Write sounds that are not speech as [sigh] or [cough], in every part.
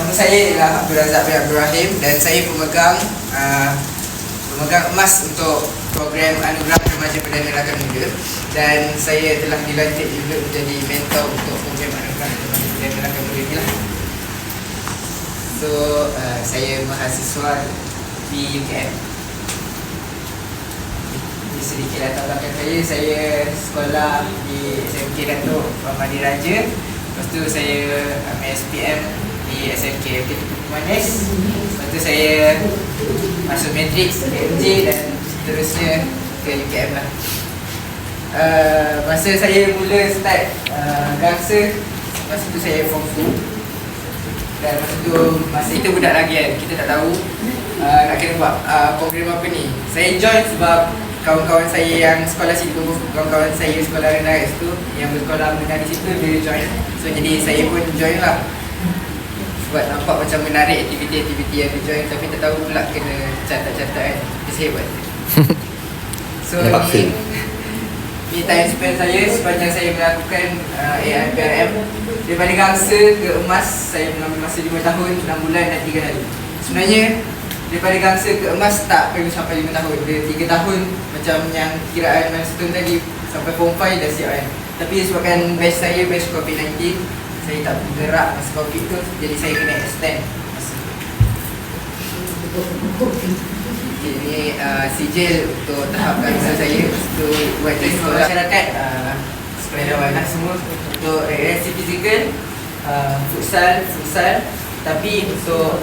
Nama saya ialah Abdul Razak bin Abdul Rahim dan saya pemegang uh, pemegang emas untuk program Anugerah Remaja Perdana Rakan Muda dan saya telah dilantik juga menjadi mentor untuk program Anugerah Remaja Perdana Rakan Muda ni lah. So, uh, saya mahasiswa di UKM. Ini sedikit latar belakang saya, saya sekolah di SMK Datuk Ramadi Raja Lepas tu saya ambil SPM di SMK Manis Lepas tu saya masuk matrix MJ dan seterusnya ke UKM lah. Uh, Masa saya mula start uh, gangsa Masa tu saya form 2 dan masa tu, masa itu budak lagi kan, kita tak tahu uh, nak kena buat uh, program apa ni. Saya join sebab kawan-kawan saya yang sekolah situ, kawan-kawan saya sekolah rendah kat situ Yang bersekolah rendah di situ, dia join. So jadi saya pun join lah Sebab nampak macam menarik aktiviti-aktiviti yang dia join Tapi tak tahu pula kena catat-catat kan, saya buat [laughs] So ni, ni time spend saya sepanjang saya melakukan uh, AIPRM Daripada gangsa ke emas, saya mengambil masa 5 tahun, 6 bulan dan 3 hari. Sebenarnya, daripada gangsa ke emas tak perlu sampai 5 tahun. Dia 3 tahun macam yang kiraan milestone tadi Sampai form 5 dah siap kan. Tapi disebabkan batch saya, batch COVID-19 Saya tak bergerak masa COVID tu Jadi saya kena extend. Masa Okay, ni uh, sijil untuk tahap gangsa saya Untuk buat di sekolah. masyarakat uh, dapat lah semua Untuk rekreasi fizikal uh, Futsal, futsal. Tapi untuk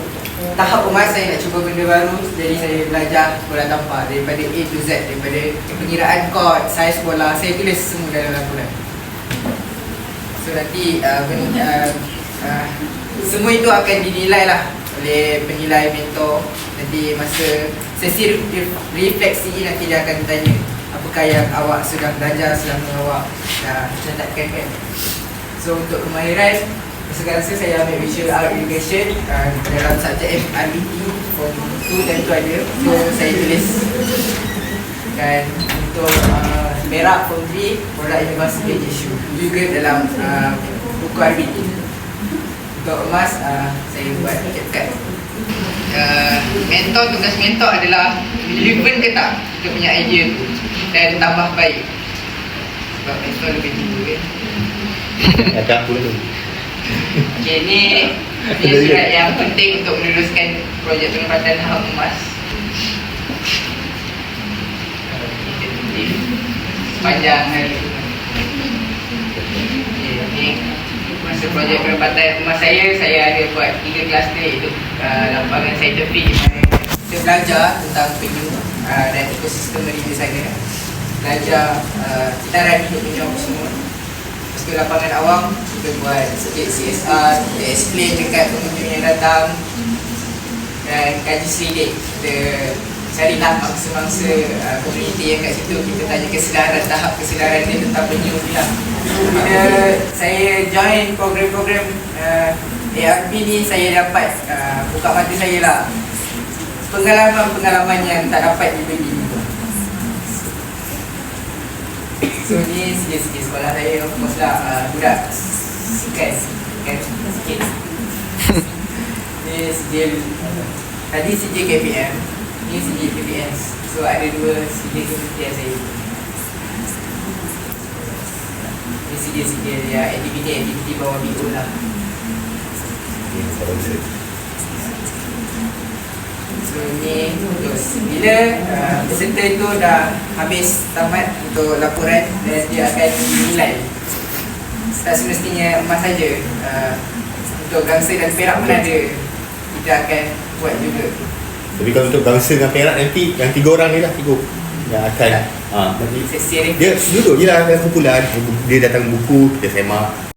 tahap emas saya nak cuba benda baru Jadi saya belajar bola tampar Daripada A to Z Daripada pengiraan court, saiz bola. Saya tulis semua dalam laporan So nanti uh, uh, uh, Semua itu akan dinilai lah Oleh penilai mentor. Nanti masa sesi re- refleksi nanti dia akan tanya Apakah yang awak sudah belajar selama awak dah catatkan kan So untuk kemahiran Segala saya ambil visual art education uh, Dalam subjek RBT Form 2 dan 2 ada. So saya tulis. Dan untuk uh, Perak Form 3 Product University Issue Juga dalam uh, buku RBT Untuk emas uh, Saya buat CapCut uh, Mentor, tugas mentor adalah Relevant ke tak Kita punya idea tu? Dan tambah baik. Sebab mentor lebih tinggi kan? Ada aku tu. Okay, ni ni surat yang penting untuk meneruskan projek penempatan tahap emas. Panjang hari ni masa projek penempatan emas saya, saya ada buat tiga kluster iaitu uh, lapangan scientific di mana kita belajar tentang penyu uh, dan ekosistem marine di sana. Belajar uh, kita rani untuk penyu apa semua. Lepas tu lapangan awam Kita buat sikit CSR Kita explain dekat pengunjung yang datang Dan kaji selidik Kita carilah mangsa-mangsa uh, Komuniti yang kat situ. Kita tanya kesedaran, tahap kesedaran dia tentang penyu pula Bila saya join program-program uh, ARP ni Saya dapat uh, buka mata saya lah. Pengalaman-pengalaman yang tak dapat dibeli. So ni sikit-sikit sekolah saya of course lah. Uh, Budak Kan Kan Sikit. [laughs] Ni sijil Tadi sijil KPM Ni sijil KPS So ada dua sijil kementerian saya. Ni sijil-sijil ya Aktiviti-aktiviti bawah BO lah. So ni terus Bila uh, peserta itu dah habis tamat untuk laporan Dan dia akan dinilai. Tak semestinya emas saja uh, Untuk gangsa dan perak pun ada. Kita akan buat juga Tapi kalau untuk gangsa dengan perak nanti yang tiga orang ni lah tiga yang akan ha, nanti dia duduk je lah dalam kumpulan. Dia datang buku kita semak